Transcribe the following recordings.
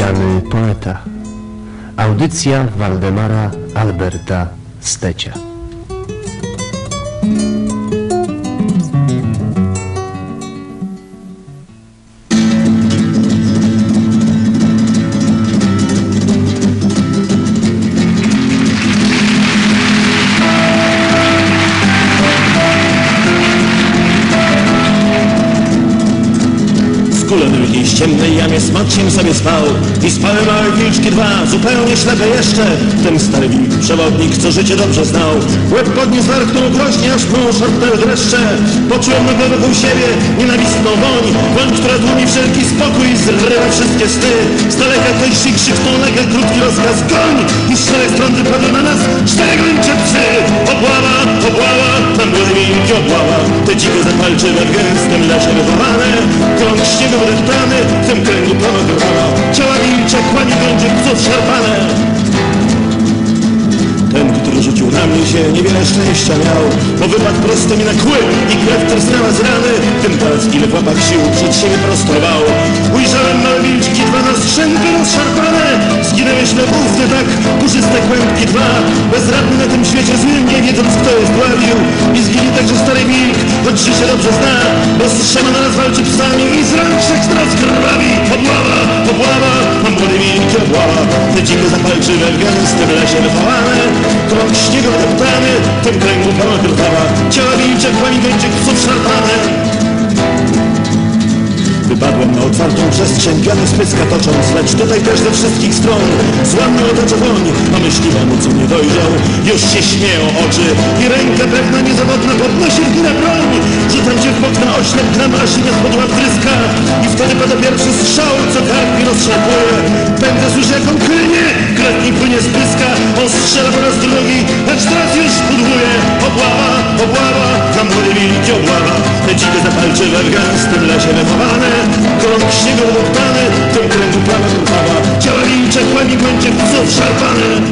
Pijany poeta. Audycja Waldemara Alberta Stecia. Ciemnej jamie smaczkiem sobie spał I spały małe wilczki dwa, zupełnie ślepe jeszcze. Ten stary wilk, przewodnik, co życie dobrze znał. Łeb podniósł, warknął groźnie, aż mu szarpnęły dreszcze. Poczułem nagle wokół siebie nienawistną woń. Woń, która tłumi wszelki spokój i zrywa wszystkie sny. Z daleka ktoś się krzyknął nagle krótki rozkaz. Goń! I z czterech stron wypadły na nas. Cztery gończe psy! Obława, obława, tam były wilki obława Te dziko zapalczywe w gęstym lesie wychowane. Krąg śniegu wydeptany, w tym kręgu pełno wilcze, kłani będzie psów szarpane ten, który rzucił na mnie się, niewiele szczęścia miał Bo wypadł prosto mi na kły i krew trsnęła z rany. Ten palec, ile w łapach sił przed siebie prostrował Ujrzałem małe wilczki, dwa na strzępy rozszarpane. Zginęły ślepówny tak, puszyste kłębki dwa. Bezradny na tym świecie złym, nie wiedząc kto jest dławił I zginie także stary wilk, choć życie dobrze zna. Bo z trzema naraz walczy psami i z rąk trzech stron krwawi. Obława, obława, mam młode wilki obława. Te dziko zapalczywe w gęstym lesie wychowane. Krąg śniegu wydeptany, w tym kręgu pełna krwawa Ciała wilcze, kłani będzie psów szarpane. Wypadłem otwartą przestrzeń, piany z tocząc, lecz tutaj też ze wszystkich stron. Złamny otacza woń, a myśliwa mu co nie dojrzał? Już się śmieją oczy. I ręka pewna niezawodna podnosi górę broń. Rzucam cię w bok na oślep, gram aż się spadła tryska I wtedy pada pierwszy strzał, co kark mi rozszarpuje. Pędzę, słyszę jak on klnie, krew płynie z pyska. On po raz drugi, lecz teraz już pudłuje Obława, obława, tam młode wilki obława Te dzike zapalczywe w gęstym lesie wychowane. Krąg śniegu wydoptany, w tym kręgu prawa krwawa Ciała wilcze, kłębi będzie psów szarpane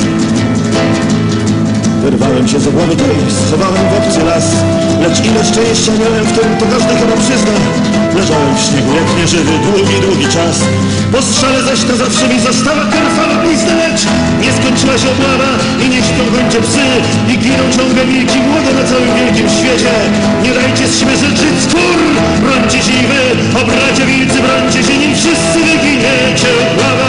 Wyrwałem się z obławy tej, schowałem w obcy las. Lecz ile szczęścia miałem w tym, to każdy chyba przyzna. Leżałem w śniegu jak nieżywy, długi, długi czas. Po strzale zaś na zawsze mi została krwawa blizna Lecz nie skończyła się obława i nie śpią gończe psy. I giną ciągle wilki młode na całym wielkim świecie. Nie dajcie z siebie rzeczy skór, brońcie się i wy O bracia wilcy, brońcie się, nim wszyscy wyginiecie. Obława,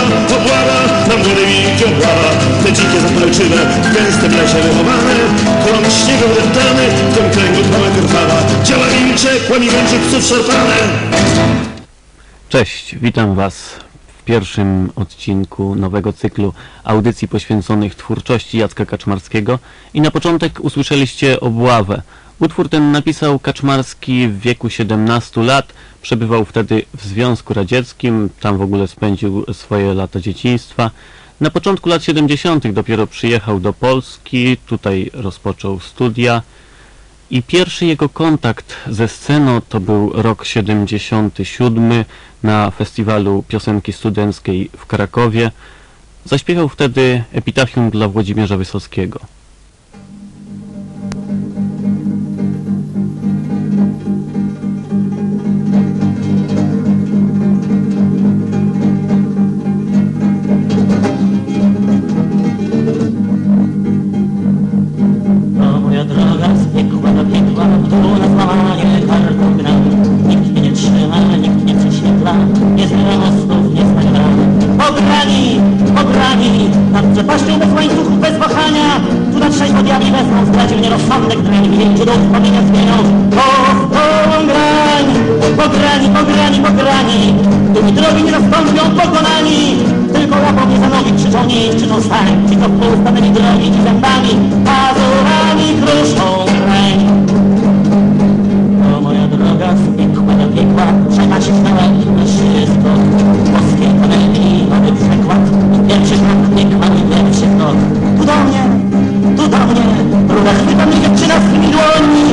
dzikie zapalczywe, w gęstym lesie wychowane śniegu w tym kręgu krwawa wilcze, psów szarpane Cześć, witam Was w pierwszym odcinku nowego cyklu audycji poświęconych twórczości Jacka Kaczmarskiego. I na początek usłyszeliście Obławę. Utwór ten napisał Kaczmarski w wieku 17 lat, przebywał wtedy w Związku Radzieckim, tam w ogóle spędził swoje lata dzieciństwa. Na początku lat 70. dopiero przyjechał do Polski, tutaj rozpoczął studia. I pierwszy jego kontakt ze sceną to był rok 77 na festiwalu piosenki studenckiej w Krakowie. Zaśpiewał wtedy epitafium dla Włodzimierza Wysockiego. Trzeźwo diabli wezmą, zdradził mnie rozsądek drań, pięciu duch pomienia zmienią. O, grań, pograni, pograni, pograni, którymi drogi nie zastąpią pokonani. Tylko łapą mnie za nogi, krzyczą nie krzyczą stań, ci co poustanęli drogi i zębami, pazurami kruszą grań. To moja droga z piekła do piekła, trzeba się znałem na wszystko. Boskiej komedii, z widłami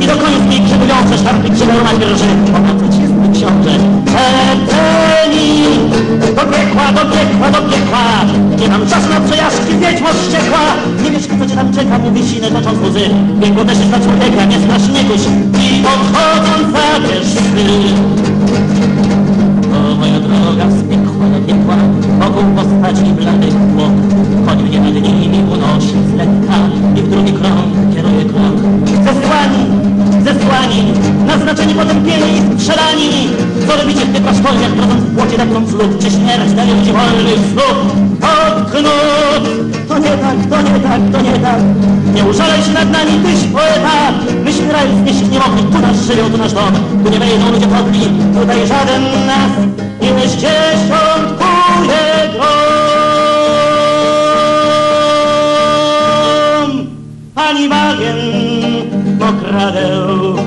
i do końskiej krzykujące sztarty krzywią na wieży. Pomocać jest mi książę Czerceli. Do piekła, do piekła, do piekła. Nie mam czasu na przejażdżki, wiedźmo wściekła. Nie wiesz, kto cię tam czeka, mówi sinę, tocząc łzy. Piekło też jest dla człowieka, nie znasz niegoś. I odchodząc zabierz ty. O moja droga, z piekła do piekła, wokół postaci bladych chłop. Chodził nie nad nimi, unosił z lekka i w drugi krąg nagrani, naznaczeni, potępieni i strzelani. Co robicie w tych jak prowadząc w płocie taką lub czy śmierć dają ci wolnych stóp? Okno! To nie tak, to nie tak, to nie tak. Nie użalaj się nad nami, tyś poeta. Myśmy raj znieść nie mogli, tu nas żywioł, tu nasz dom. Tu nie wejdą ludzie podli, tutaj żaden nas nie ścieżkątkuje grom. Ani bagien, mokradeł.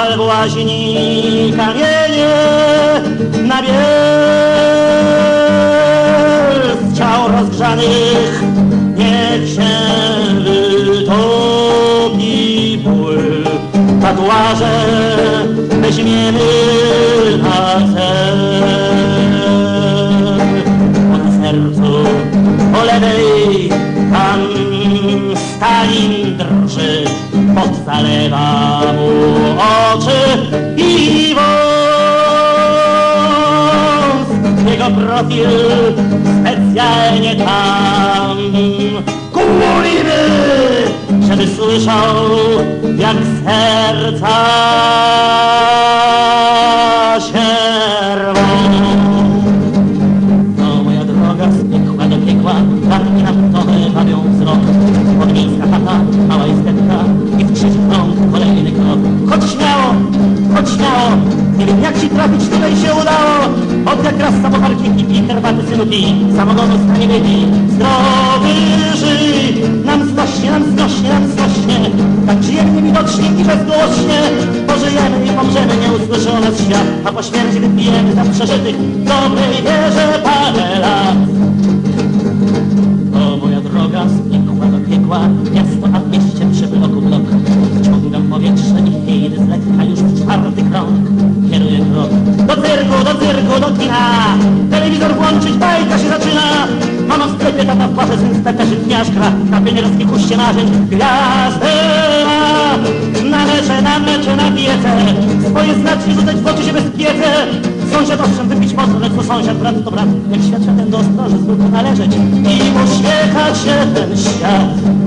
Rozpal w łaźni kamienie na biel ciał rozgrzanych, niech się wytopi ból. Tatuaże weźmiemy na cel na sercu po lewej tam Stalin drży pot zalewa i wąs jego profil specjalnie tam kumulimy żeby słyszał jak serca jak ci trafić, tutaj się udało. Od jak raz samowarki hipi, herbaty synu pi, samogonu stanie wypi. Zdrowy żyj, nam znośnie, nam znośnie, nam znośnie. Tak żyjemy niewidocznie i bezgłośnie, pożyjemy i pomrzemy, nie usłyszy o nas świat, a po śmierci wypijemy za przeżytych dobrej wierze parę lat. Telewizor włączyć, bajka się zaczyna. Mama w sklepie, tata w parze, syn stepia się gniażdżka. Na pionierskie kuście marzeń gwiazdę ma. Na mecze, na mecze, na piece. Swoje znaczki rzucać w oczy się bez. Sąsiad owszem wypić może, lecz to sąsiad, brat to brat. Jak świat ten do ostroży, znów należeć i uśmiechać się ten świat.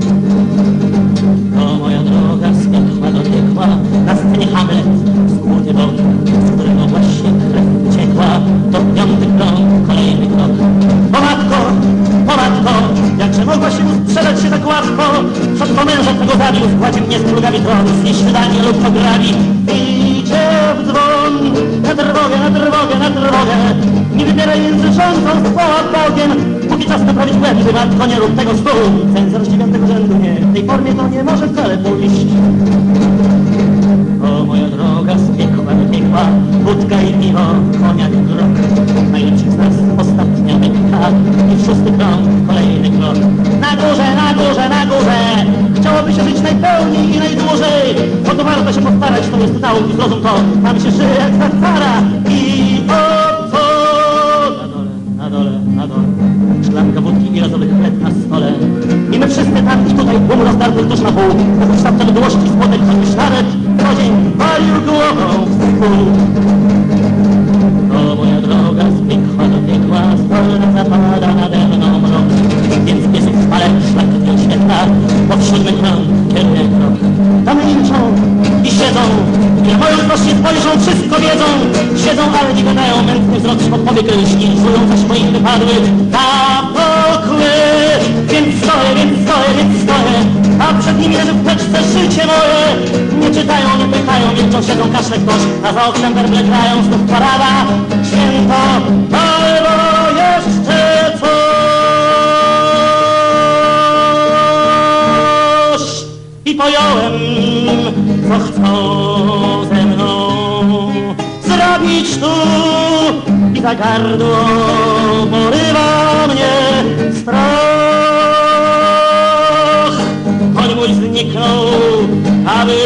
Zabił, zgładzi mnie z drugami tron, znieść wydanie lub pograbi. Idzie w dzwon, na drogę, na drogę, na drogę. Nie wybieraj między rządzą z Bogiem. Póki czas naprawić błędy, matko, nie rób tego stół. Cenzor z dziewiątego rzędu nie, w tej formie to nie może wcale pójść. O moja droga z piekła do piekła, wódka i piwo, koniak grok. Najlepszych z nas ostatnia mekka i szósty krąg chciałoby się żyć najpełniej i najdłużej. Bo to warto się postarać, to jest nauki, zrozum to, tam się żyje jak za cara. I o co? Na dole, na dole, na dole, szklanka wódki i razowych chleb na stole. I my wszyscy tam i tutaj, tłum rozdartych dusz na pół, oprócz tamtego dłości spodek, choćbyś nawet co dzień walił głową w pół. Powiek lśni, czują zaś moich wypadły zapokły. Więc stoję, więc stoję, więc stoję, a przed nimi leży w teczce życie moje. Nie czytają, nie pytają, milczą, siedzą, kaszle ktoś, a za oknem werble grają, znów parada, święto, albo jeszcze coś. I pojąłem, co chcą ze mną zrobić tu za gardło porywa mnie strach. Koń mój zniknął, aby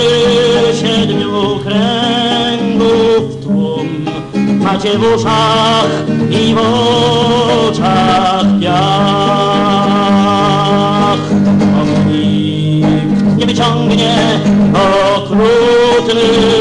siedmiu kręgów tłum macie w uszach i w oczach piach. O nikt nie wyciągnie okrutnych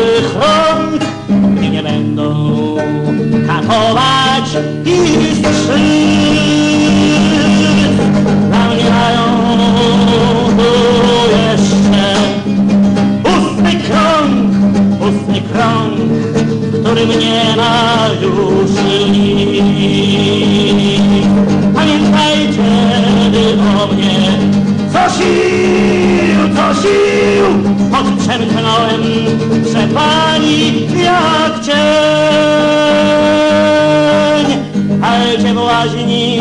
W łaźni,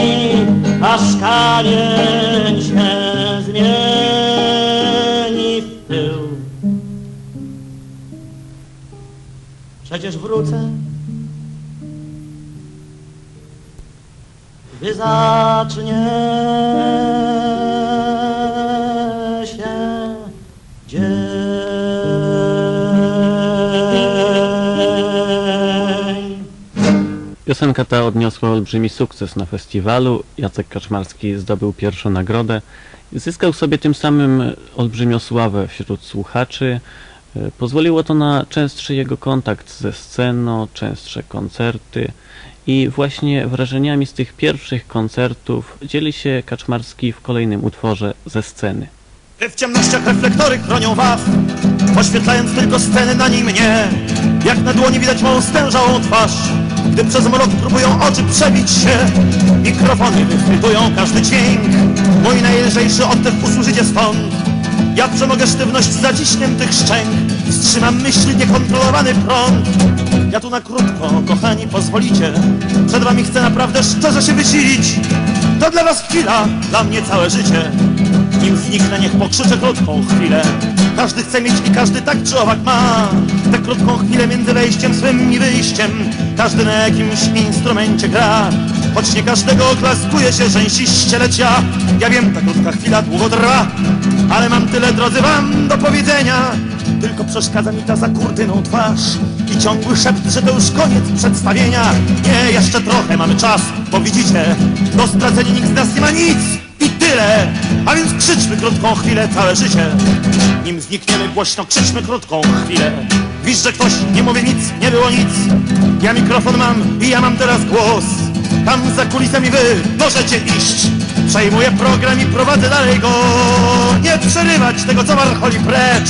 aż kamień się zmieni w pył. Przecież wrócę, gdy zacznie Piosenka ta odniosła olbrzymi sukces na festiwalu. Jacek Kaczmarski zdobył pierwszą nagrodę. Zyskał sobie tym samym olbrzymią sławę wśród słuchaczy. E, Pozwoliło to na częstszy jego kontakt ze sceną, częstsze koncerty. I właśnie wrażeniami z tych pierwszych koncertów dzieli się Kaczmarski w kolejnym utworze ze sceny. W ciemnościach reflektory chronią was, oświetlając tylko sceny na nim mnie. Jak na dłoni widać mą stężałą twarz, gdy przez mrok próbują oczy przebić się. Mikrofony wychwytują każdy dźwięk, mój najlżejszy oddech usłyszycie stąd. Ja przemogę sztywność zaciśniętych szczęk, wstrzymam myśli niekontrolowany prąd. Ja tu na krótko, kochani, pozwolicie, przed wami chcę naprawdę szczerze się wysilić. To dla was chwila, dla mnie całe życie. Nim zniknę, niech pokrzyczę krótką chwilę. Każdy chce mieć i każdy tak czy owak ma. Tę krótką chwilę między wejściem swym i wyjściem. Każdy na jakimś instrumencie gra. Choć nie każdego oklaskuje się rzęsiście, lecz ja, ja wiem, ta krótka chwila długo trwa. Ale mam tyle, drodzy, wam do powiedzenia. Tylko przeszkadza mi ta za kurtyną twarz I ciągły szept, że to już koniec przedstawienia Nie, jeszcze trochę mamy czas, bo widzicie Do stracenia nikt z nas nie ma nic i tyle A więc krzyczmy krótką chwilę całe życie. Nim znikniemy głośno, krzyczmy krótką chwilę. Wiesz, że ktoś nie mówi nic, nie było nic. Ja mikrofon mam i ja mam teraz głos. Tam za kulisami wy możecie iść. Przejmuję program i prowadzę dalej go. Nie przerywać tego, co warcholi precz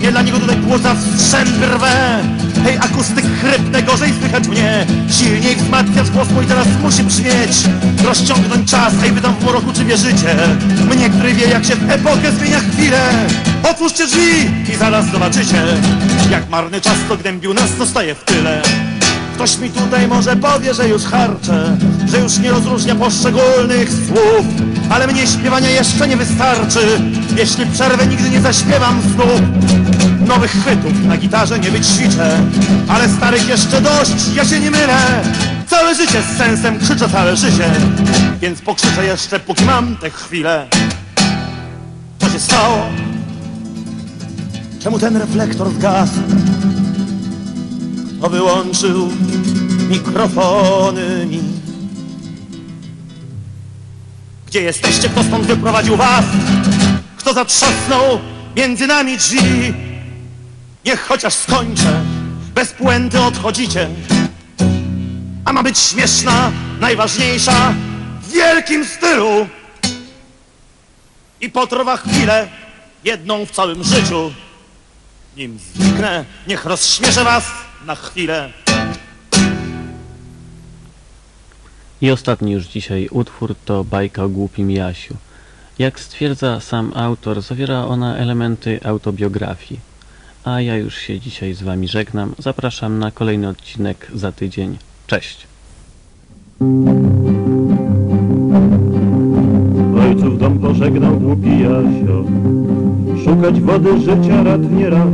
Nie dla niego tutaj płuca w strzępy rwę Hej, akustyk chrypne, gorzej słychać mnie. Silniej wzmacniać głos mój teraz musi brzmieć. Rozciągnąć czas, ej, wy tam w moroku czy wierzycie? Mnie, który wie, jak się w epokę zmienia chwilę. Otwórzcie drzwi i zaraz zobaczycie Jak marny czas to gnębił nas, zostaje w tyle Ktoś mi tutaj może powie, że już harczę, że już nie rozróżnia poszczególnych słów, ale mnie śpiewania jeszcze nie wystarczy, jeśli przerwę nigdy nie zaśpiewam znów. Nowych chwytów na gitarze nie wyćwiczę, ale starych jeszcze dość, ja się nie mylę. Całe życie z sensem krzyczę całe życie, więc pokrzyczę jeszcze, póki mam tę chwilę. Co się stało? Czemu ten reflektor zgasł? Kto wyłączył mikrofony mi? Gdzie jesteście? Kto stąd wyprowadził was? Kto zatrzasnął między nami drzwi? Niech chociaż skończę, bez puenty odchodzicie. A ma być śmieszna, najważniejsza, w wielkim stylu. I potrwa chwilę, jedną w całym życiu. Nim zniknę, niech rozśmieszę was na chwilę. I ostatni już dzisiaj utwór to bajka o głupim Jasiu. Jak stwierdza sam autor, zawiera ona elementy autobiografii. A ja już się dzisiaj z Wami żegnam. Zapraszam na kolejny odcinek za tydzień. Cześć! Ojców dom pożegnał głupi Jasio Szukać wody życia rad nie rad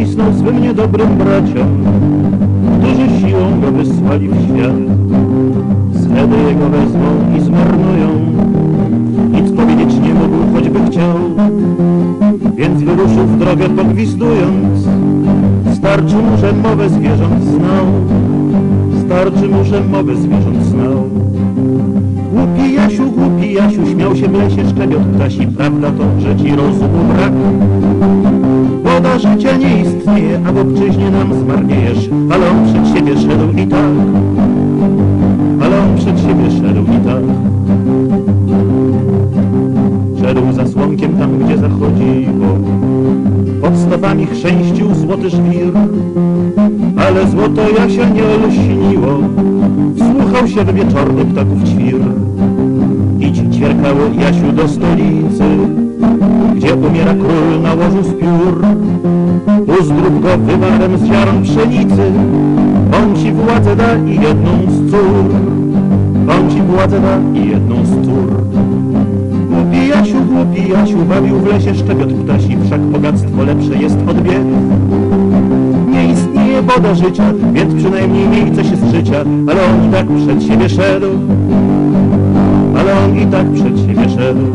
Stopy ścisnął swym niedobrym braciom Którzy siłą go wysłali w świat. Schedy jego wezmą i zmarnują. Nic powiedzieć nie mógł, choćby chciał. Więc wyruszył w drogę pogwizdując. Starczy mu, że mowę zwierząt znał. Starczy mu, że mowę zwierząt znał. Głupi Jasiu, głupi Jasiu, śmiał się w lesie szczebiot ptasi, prawda to, że ci rozumu brak? Woda życia nie istnieje, a w obczyźnie nam zmarniejesz, ale on przed siebie szedł i tak, ale on przed siebie szedł i tak. Szedł za słonkiem tam, gdzie zachodziło, pod stopami chrzęścił złoty żwir, ale złoto Jasia nie olśniło. Wsłuchał się w wieczorny ptaków ćwir. Idź ćwierkało Jasiu do stolicy, gdzie umiera król na łożu z piór. Uzdrób go wywarem z ziarn pszenicy, on ci władzę da i jedną z cór. On ci władzę da i jedną z cór. Głupi Jasiu, głupi Jasiu, bawił w lesie szczepiot ptasi, wszak bogactwo lepsze jest od bied. Nie istnieje woda życia, więc przynajmniej miej coś z życia, ale on i tak przed siebie szedł. Ale on i tak przed siebie szedł.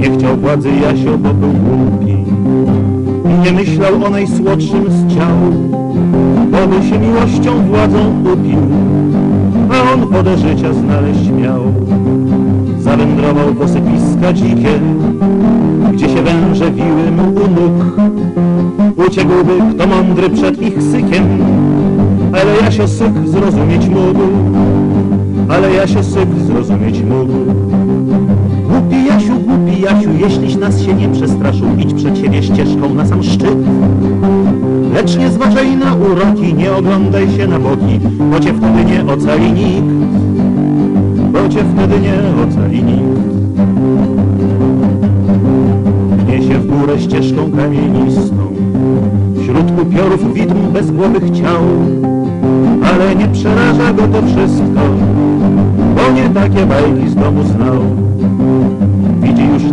Nie chciał władzy Jasio, bo był głupi i nie myślał o najsłodszym z ciał, bo by się miłością władzą upił, a on wodę życia znaleźć miał. Zawędrował po sypiska dzikie, gdzie się węże wiły mu u nóg. Uciekłby kto mądry przed ich sykiem, ale Jasio syk zrozumieć mógł, ale Jasio syk zrozumieć mógł. Głupi Jasiu, głupi Jasiu, jeśliś nas się nie przestraszył, idź przed siebie ścieżką na sam szczyt. Lecz nie zważaj na uroki, nie oglądaj się na boki, bo cię wtedy nie ocali nikt, bo cię wtedy nie ocali nikt. Pnie się w górę ścieżką kamienistą, wśród upiorów widm bezgłowych ciał, ale nie przeraża go to wszystko, bo nie takie bajki z domu znał.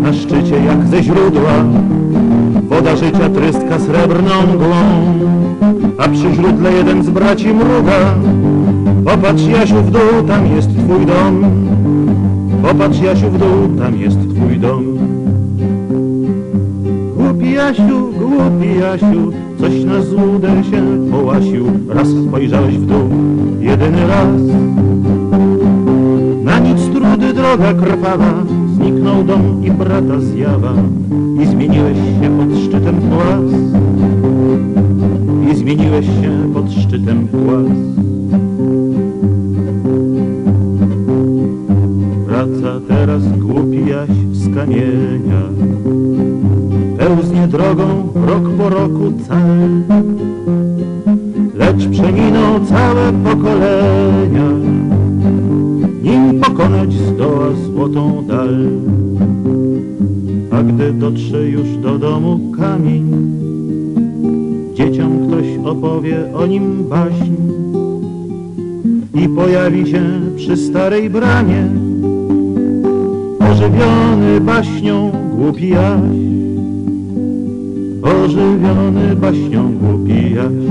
Na szczycie jak ze źródła. Woda życia trystka srebrną mgłą A przy źródle jeden z braci mruga. Popatrz Jasiu w dół, tam jest twój dom. Popatrz Jasiu w dół, tam jest twój dom. Głupi Jasiu, głupi Jasiu Coś na złudę się połasił. Raz spojrzałeś w dół, jedyny raz. Na nic trudy droga krwawa, zniknął dom i brata zjawa i zmieniłeś się pod szczytem płas. I zmieniłeś się pod szczytem płas. Wraca teraz głupi Jaś z kamienia, pełznie drogą rok po roku cały, lecz przeminął całe pokolenia pokonać zdoła złotą dal. A gdy dotrze już do domu kamień, dzieciom ktoś opowie o nim baśń i pojawi się przy starej bramie ożywiony baśnią głupi Jaś. Ożywiony baśnią głupi Jaś.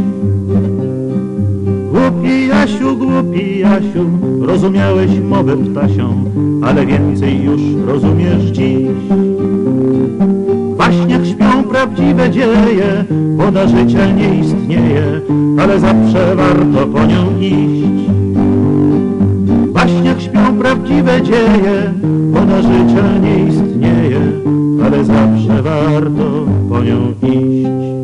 Jasiu, głupi Jasiu, rozumiałeś mowę ptasią, ale więcej już rozumiesz dziś. W baśniach śpią prawdziwe dzieje, woda życia nie istnieje, ale zawsze warto po nią iść. W baśniach śpią prawdziwe dzieje, woda życia nie istnieje, ale zawsze warto po nią iść.